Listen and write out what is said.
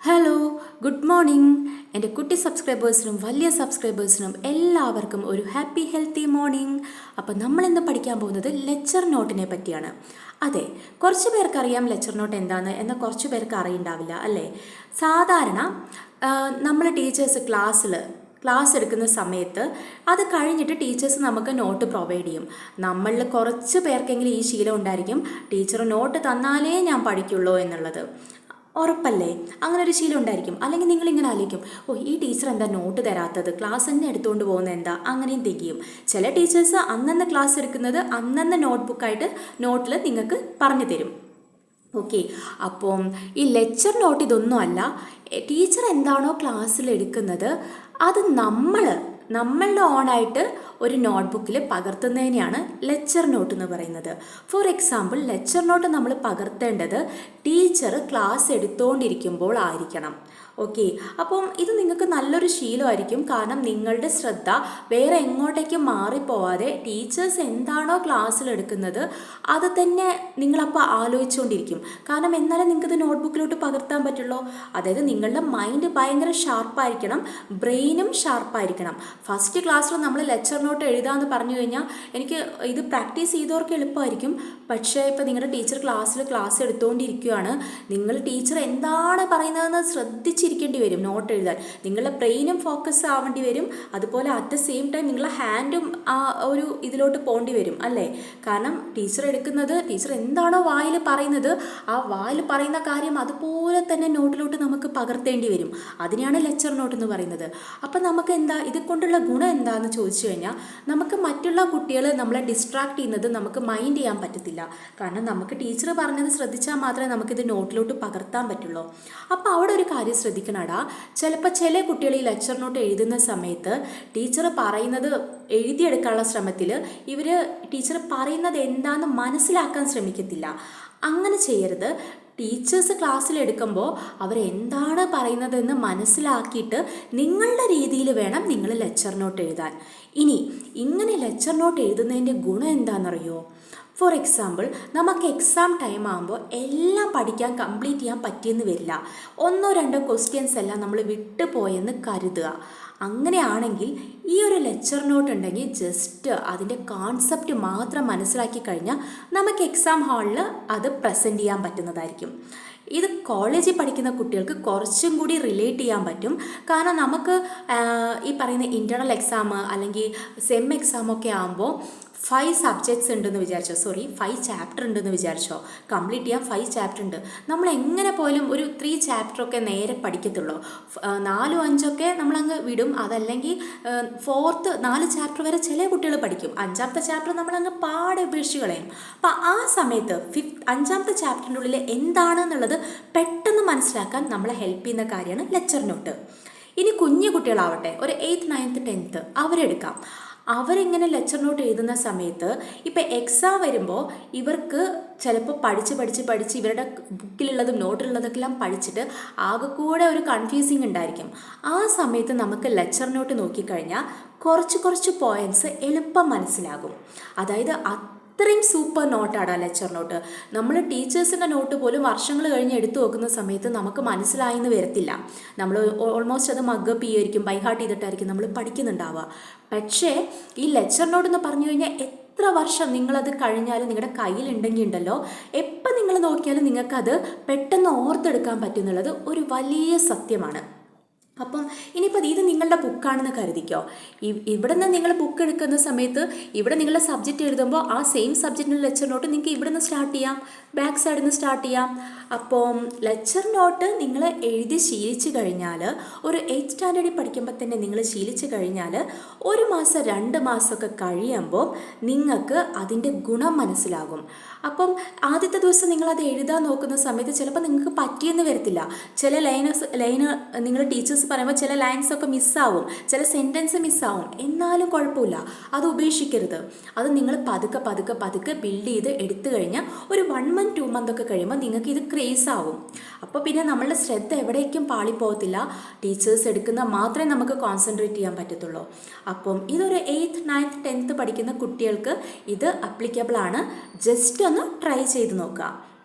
Hello good morning എന്റെ കുട്ടി സബ്സ്ക്രൈബേഴ്സിനും വലിയ സബ്സ്ക്രൈബേഴ്സിനും എല്ലാവർക്കും ഒരു ഹാപ്പി ഹെൽത്തി മോർണിംഗ് അപ്പോൾ നമ്മൾ ഇന്ന് പഠിക്കാൻ പോകുന്നത് ലെക്ചർ നോട്ടിനെ പറ്റിയാണ്. അതെ കുറച്ച് പേർക്കറിയാം ലെക്ചർ നോട്ട് എന്താണ് എന്ന് കുറച്ച് പേർക്ക് അറിയണ്ടാവില്ല അല്ലേ? സാധാരണ നമ്മൾ ടീച്ചേഴ്സ് ക്ലാസ്സിൽ ക്ലാസ് എടുക്കുന്ന സമയത്ത് അത് കഴിഞ്ഞിട്ട് ടീച്ചേഴ്സ് നമുക്ക് നോട്ട് പ്രൊവൈഡ് ചെയ്യും. നമ്മളിൽ കുറച്ച് പേർക്കെങ്കിലും ഈ ശീലം ഉണ്ടായിരിക്കും. ടീച്ചർ നോട്ട് തന്നാലേ ഞാൻ പഠിക്കുള്ളൂ എന്നുള്ളത്. ഉറപ്പല്ലേ? അങ്ങനെ ഒരു ശീലം ഉണ്ടായിരിക്കും. അല്ലെങ്കിൽ നിങ്ങൾ ഇങ്ങനെ ആലോചിക്കും ഓ ഈ ടീച്ചർ എന്താ നോട്ട് തരാത്തത്? ക്ലാസ് തന്നെ എടുത്തുകൊണ്ട് പോകുന്നത് എന്താ? അങ്ങനെയും തികയും. ചില ടീച്ചേഴ്സ് അന്നന്ന് ക്ലാസ് എടുക്കുന്നത് അന്നന്ന് നോട്ട്ബുക്കായിട്ട് നോട്ടിൽ നിങ്ങൾക്ക് പറഞ്ഞു തരും. ഓക്കെ. അപ്പം ഈ ലെക്ചർ നോട്ട് ഇതൊന്നും അല്ല. ടീച്ചർ എന്താണോ ക്ലാസ്സിൽ എടുക്കുന്നത് അത് നമ്മൾ നമ്മളുടെ ഓണായിട്ട് ഒരു നോട്ട്ബുക്കിൽ പകർത്തുന്നതിനെയാണ് ലെക്ചർ നോട്ട് എന്ന് പറയുന്നത്. ഫോർ എക്സാമ്പിൾ ലെക്ചർ നോട്ട് നമ്മൾ പകർത്തേണ്ടത് ടീച്ചർ ക്ലാസ് എടുത്തുകൊണ്ടിരിക്കുമ്പോൾ ആയിരിക്കണം. ഓക്കെ അപ്പം ഇത് നിങ്ങൾക്ക് നല്ലൊരു ശീലമായിരിക്കും. കാരണം നിങ്ങളുടെ ശ്രദ്ധ വേറെ എങ്ങോട്ടേക്കും മാറിപ്പോവാതെ ടീച്ചേഴ്സ് എന്താണോ ക്ലാസ്സിൽ എടുക്കുന്നത് അത് തന്നെ നിങ്ങളപ്പോൾ ആലോചിച്ചുകൊണ്ടിരിക്കും കാരണം എന്നാലേ നിങ്ങൾക്കത് നോട്ട്ബുക്കിലോട്ട് പകർത്താൻ പറ്റുള്ളൂ. അതായത് നിങ്ങളുടെ മൈൻഡ് ഭയങ്കര ഷാർപ്പായിരിക്കണം ബ്രെയിനും ഷാർപ്പായിരിക്കണം ഫസ്റ്റ് ക്ലാസ്സിൽ നമ്മൾ ലെക്ചർ നോട്ട് എഴുതാമെന്ന് പറഞ്ഞു കഴിഞ്ഞാൽ എനിക്ക് ഇത് പ്രാക്ടീസ് ചെയ്തവർക്ക് എളുപ്പമായിരിക്കും പക്ഷേ ഇപ്പോൾ നിങ്ങളുടെ ടീച്ചർ ക്ലാസ്സിൽ ക്ലാസ് എടുത്തുകൊണ്ടിരിക്കുകയാണ് നിങ്ങൾ ടീച്ചർ എന്താണ് പറയുന്നതെന്ന് ശ്രദ്ധിച്ചിരിക്കേണ്ടി വരും. നോട്ട് എഴുതാൻ. നിങ്ങളുടെ ബ്രെയിനും ഫോക്കസ് ആവേണ്ടി വരും. അതുപോലെ അറ്റ് ദ സെയിം ടൈം നിങ്ങളുടെ ഹാൻഡും ആ ഒരു ഇതിലോട്ട് പോകേണ്ടി വരും അല്ലേ? കാരണം ടീച്ചർ എടുക്കുന്നത് ടീച്ചർ എന്താണോ വായിൽ പറയുന്നത് ആ വായിൽ പറയുന്ന കാര്യം അതുപോലെ തന്നെ നോട്ടിലോട്ട് നമുക്ക് പകർത്തേണ്ടി വരും. അതിനെയാണ് ലെക്ചർ നോട്ട് എന്ന് പറയുന്നത്. അപ്പം നമുക്ക് എന്താ ഇത് കൊണ്ടുള്ള ഗുണം എന്താണെന്ന് ചോദിച്ചു കഴിഞ്ഞാൽ നമുക്ക് മറ്റുള്ള കുട്ടികൾ നമ്മളെ ഡിസ്ട്രാക്ട് ചെയ്യുന്നത് നമുക്ക് മൈൻഡ് ചെയ്യാൻ പറ്റത്തില്ല. കാരണം നമുക്ക് ടീച്ചർ പറഞ്ഞത് ശ്രദ്ധിച്ചാൽ മാത്രമേ നമുക്കിത് നോട്ടിലോട്ട് പകർത്താൻ പറ്റുള്ളൂ. അപ്പോൾ അവിടെ ഒരു കാര്യം ശ്രദ്ധിക്കണടാ. ചിലപ്പോൾ ചില കുട്ടികൾ ഈ ലെക്ചർ നോട്ട് എഴുതുന്ന സമയത്ത് ടീച്ചർ പറയുന്നത് എഴുതിയെടുക്കാനുള്ള ശ്രമത്തിൽ ഇവർ ടീച്ചർ പറയുന്നത് എന്താണെന്ന് മനസ്സിലാക്കാൻ ശ്രമിക്കത്തില്ല. അങ്ങനെ ചെയ്യരുത്. ടീച്ചേഴ്സ് ക്ലാസ്സിൽ എടുക്കുമ്പോൾ അവരെന്താണ് പറയുന്നതെന്ന് മനസ്സിലാക്കിയിട്ട് നിങ്ങളുടെ രീതിയിൽ വേണം നിങ്ങൾ ലെക്ചർ നോട്ട് എഴുതാൻ. ഇനി ഇങ്ങനെ ലെക്ചർ നോട്ട് എഴുതുന്നതിന്റെ ഗുണം എന്താണെന്നറിയോ ഫോർ എക്സാമ്പിൾ നമുക്ക് എക്സാം ടൈം ആകുമ്പോൾ എല്ലാം പഠിക്കാൻ കംപ്ലീറ്റ് ചെയ്യാൻ പറ്റിയെന്ന് വരില്ല. ഒന്നോ രണ്ടോ ക്വസ്റ്റ്യൻസ് എല്ലാം നമ്മൾ വിട്ടുപോയെന്ന് കരുതുക. അങ്ങനെയാണെങ്കിൽ ഈ ഒരു ലെക്ചർ നോട്ട് ഉണ്ടെങ്കിൽ ജസ്റ്റ് അതിന്റെ കോൺസെപ്റ്റ് മാത്രം മനസ്സിലാക്കി കഴിഞ്ഞാൽ നമുക്ക് എക്സാം ഹാളിൽ അത് പ്രസന്റ് ചെയ്യാൻ പറ്റുന്നതായിരിക്കും. ഇത് കോളേജിൽ പഠിക്കുന്ന കുട്ടികൾക്ക് കുറച്ചും കൂടി റിലേറ്റ് ചെയ്യാൻ പറ്റും. കാരണം നമുക്ക് ഈ പറയുന്ന ഇന്റേർണൽ എക്സാം അല്ലെങ്കിൽ സെം എക്സാം ഒക്കെ ആകുമ്പോൾ ഫൈവ് സബ്ജക്ട്സ് ഉണ്ടെന്ന് വിചാരിച്ചോ? സോറി ഫൈവ് ചാപ്റ്റർ ഉണ്ടെന്ന് വിചാരിച്ചോ? കംപ്ലീറ്റ് ചെയ്യാൻ ഫൈവ് ചാപ്റ്റർ ഉണ്ട്. നമ്മൾ എങ്ങനെ പോലും ഒരു ത്രീ ചാപ്റ്ററൊക്കെ നേരെ പഠിക്കത്തുള്ളൂ. നാലും അഞ്ചൊക്കെ നമ്മളങ്ങ് വിടും. അതല്ലെങ്കിൽ ഫോർത്ത് നാല് ചാപ്റ്റർ വരെ ചില കുട്ടികൾ പഠിക്കും. അഞ്ചാമത്തെ ചാപ്റ്റർ നമ്മളങ്ങ് പാടെ ഉപേക്ഷിച്ച് കളയും. അപ്പോൾ ആ സമയത്ത് ഫിഫ്ത് അഞ്ചാമത്തെ ചാപ്റ്ററിന്റെ ഉള്ളിൽ എന്താണെന്നുള്ളത് പെട്ടെന്ന് മനസ്സിലാക്കാൻ നമ്മളെ ഹെൽപ്പ് ചെയ്യുന്ന കാര്യമാണ് ലെക്ചർ നോട്ട് ഇനി കുഞ്ഞു കുട്ടികളാവട്ടെ ഒരു എയ്ത്ത് നയൻത്ത് ടെൻത്ത് അവരെടുക്കാം. അവരിങ്ങനെ ലെക്ചർ നോട്ട് എഴുതുന്ന സമയത്ത് ഇപ്പം എക്സാം വരുമ്പോൾ ഇവർക്ക് ചിലപ്പോൾ പഠിച്ച് പഠിച്ച് പഠിച്ച് ഇവരുടെ ബുക്കിലുള്ളതും നോട്ടിലുള്ളതൊക്കെ എല്ലാം പഠിച്ചിട്ട് ആകെ കൂടെ ഒരു കൺഫ്യൂസിങ് ഉണ്ടായിരിക്കും. ആ സമയത്ത് നമുക്ക് ലെക്ചർ നോട്ട് നോക്കിക്കഴിഞ്ഞാൽ കുറച്ച് കുറച്ച് പോയിന്റ്സ് എളുപ്പം മനസ്സിലാകും. അതായത് അത്രയും സൂപ്പർ നോട്ടാണ് ആ ലെക്ചർ നോട്ട്. നമ്മൾ ടീച്ചേഴ്സിന്റെ നോട്ട് പോലും വർഷങ്ങൾ കഴിഞ്ഞ് എടുത്തു നോക്കുന്ന സമയത്ത് നമുക്ക് മനസ്സിലായെന്ന് വരത്തില്ല. നമ്മൾ ഓൾമോസ്റ്റ് അത് മഗ്ഗപ്പ് ചെയ്യുമായിരിക്കും ബൈഹാർട്ട് ചെയ്തിട്ടായിരിക്കും നമ്മൾ പഠിക്കുന്നുണ്ടാവുക. പക്ഷേ ഈ ലെക്ചർ നോട്ട് എന്ന് പറഞ്ഞു കഴിഞ്ഞാൽ എത്ര വർഷം നിങ്ങളത് കഴിഞ്ഞാലും നിങ്ങളുടെ കയ്യിലുണ്ടെങ്കിൽ ഉണ്ടല്ലോ എപ്പോൾ നിങ്ങൾ നോക്കിയാലും നിങ്ങൾക്കത് പെട്ടെന്ന് ഓർത്തെടുക്കാൻ പറ്റുന്നുള്ളത് ഒരു വലിയ സത്യമാണ്. അപ്പം ഇനിയിപ്പോൾ ഇത് നിങ്ങളുടെ ബുക്കാണെന്ന് കരുതിക്കോ. ഇവിടെ നിന്ന് നിങ്ങൾ ബുക്ക് എടുക്കുന്ന സമയത്ത് ഇവിടെ നിങ്ങളുടെ സബ്ജക്റ്റ് എഴുതുമ്പോൾ ആ സെയിം സബ്ജക്റ്റിന്റെ ലെക്ചർ നോട്ട് നിങ്ങൾക്ക് ഇവിടെ നിന്ന് സ്റ്റാർട്ട് ചെയ്യാം. ബാക്ക് സൈഡിൽ നിന്ന് സ്റ്റാർട്ട് ചെയ്യാം. അപ്പം ലെക്ചർ നോട്ട് നിങ്ങൾ എഴുതി ശീലിച്ച് കഴിഞ്ഞാൽ ഒരു എയ്റ്റ് സ്റ്റാൻഡേർഡിൽ പഠിക്കുമ്പോൾ തന്നെ നിങ്ങൾ ശീലിച്ച് കഴിഞ്ഞാൽ ഒരു മാസം രണ്ട് മാസമൊക്കെ കഴിയുമ്പോൾ നിങ്ങൾക്ക് അതിന്റെ ഗുണം മനസ്സിലാകും. അപ്പം ആദ്യത്തെ ദിവസം നിങ്ങളത് എഴുതാൻ നോക്കുന്ന സമയത്ത് ചിലപ്പോൾ നിങ്ങൾക്ക് പറ്റിയെന്ന് വരത്തില്ല. ചില ലൈനസ് ലൈന് നിങ്ങൾ ടീച്ചേഴ്സ് പറയുമ്പോൾ ചില ലൈൻസ് ഒക്കെ മിസ്സാവും ചില സെന്റൻസ് മിസ്സാവും എന്നാലും കുഴപ്പമില്ല. അത് ഉപേക്ഷിക്കരുത്. അത് നിങ്ങൾ പതുക്കെ പതുക്കെ പതുക്കെ ബിൽഡ് ചെയ്ത് എടുത്തു കഴിഞ്ഞാൽ ഒരു വൺ മന്ത് ടു മന്ത് ഒക്കെ കഴിയുമ്പോൾ നിങ്ങൾക്ക് ഇത് ക്രേസ് ആവും. അപ്പോൾ പിന്നെ നമ്മളുടെ ശ്രദ്ധ എവിടേക്കും പാളിപ്പോകത്തില്ല. ടീച്ചേഴ്സ് എടുക്കുന്ന മാത്രമേ നമുക്ക് കോൺസെൻട്രേറ്റ് ചെയ്യാൻ പറ്റത്തുള്ളൂ. അപ്പം ഇതൊരു എയ്ത്ത് നയൻത്ത് ടെൻത്ത് പഠിക്കുന്ന കുട്ടികൾക്ക് ഇത് അപ്ലിക്കബിൾ ആണ്. ജസ്റ്റ് ഒന്ന് ട്രൈ ചെയ്ത് നോക്കുക.